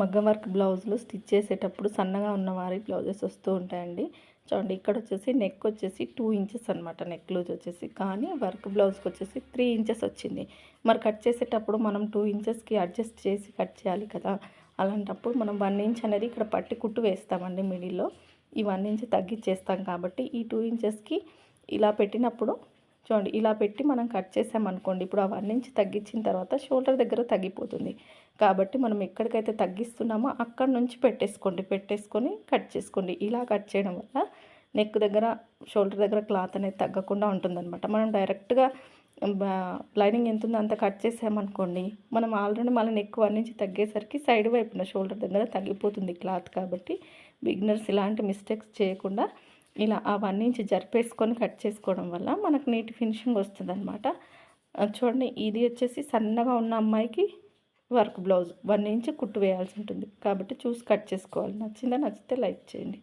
మగ్గం వర్క్ బ్లౌజులు స్టిచ్ చేసేటప్పుడు సన్నగా ఉన్న వారి బ్లౌజెస్ వస్తూ ఉంటాయండి. చూడండి ఇక్కడ వచ్చేసి నెక్ వచ్చేసి టూ ఇంచెస్ అనమాట నెక్ లూజ్ వచ్చేసి. కానీ వర్క్ బ్లౌజ్కి వచ్చేసి త్రీ ఇంచెస్ వచ్చింది. మరి కట్ చేసేటప్పుడు మనం టూ ఇంచెస్కి అడ్జస్ట్ చేసి కట్ చేయాలి కదా. అలాంటప్పుడు మనం వన్ ఇంచ్ అనేది ఇక్కడ పట్టి కుట్టు వేస్తామండి మిడిల్లో. ఈ వన్ ఇంచ్ తగ్గించేస్తాం కాబట్టి ఈ టూ ఇంచెస్కి ఇలా పెట్టినప్పుడు చూడండి ఇలా పెట్టి మనం కట్ చేసామనుకోండి ఇప్పుడు ఆ వన్ ఇంచ్ తగ్గించిన తర్వాత షోల్డర్ దగ్గర తగ్గిపోతుంది. కాబట్టి మనం ఎక్కడికైతే తగ్గిస్తున్నామో అక్కడ నుంచి పెట్టేసుకోండి పెట్టేసుకొని కట్ చేసుకోండి. ఇలా కట్ చేయడం వల్ల నెక్ దగ్గర షోల్డర్ దగ్గర క్లాత్ అనేది తగ్గకుండా ఉంటుందన్నమాట. మనం డైరెక్ట్గా లైనింగ్ ఎంత ఉందో అంత కట్ చేసామనుకోండి మనం ఆల్రెడీ మళ్ళీ నెక్ వన్ నుంచి తగ్గేసరికి సైడ్ వైపున షోల్డర్ దగ్గర తగ్గిపోతుంది క్లాత్ కాబట్టి. బిగినర్స్ ఇలాంటి మిస్టేక్స్ చేయకుండా ఇలా ఆ వన్ ఇంచ్ జరిపేసుకొని కట్ చేసుకోవడం వల్ల మనకు నీట్ ఫినిషింగ్ వస్తుంది అనమాట చూడండి ఇది వచ్చేసి సన్నగా ఉన్న అమ్మాయికి వర్క్ బ్లౌజ్. వన్ ఇంచ్ కుట్టు వేయాల్సి ఉంటుంది. కాబట్టి చూసి కట్ చేసుకోవాలి. నచ్చిందా? నచ్చితే లైక్ చేయండి.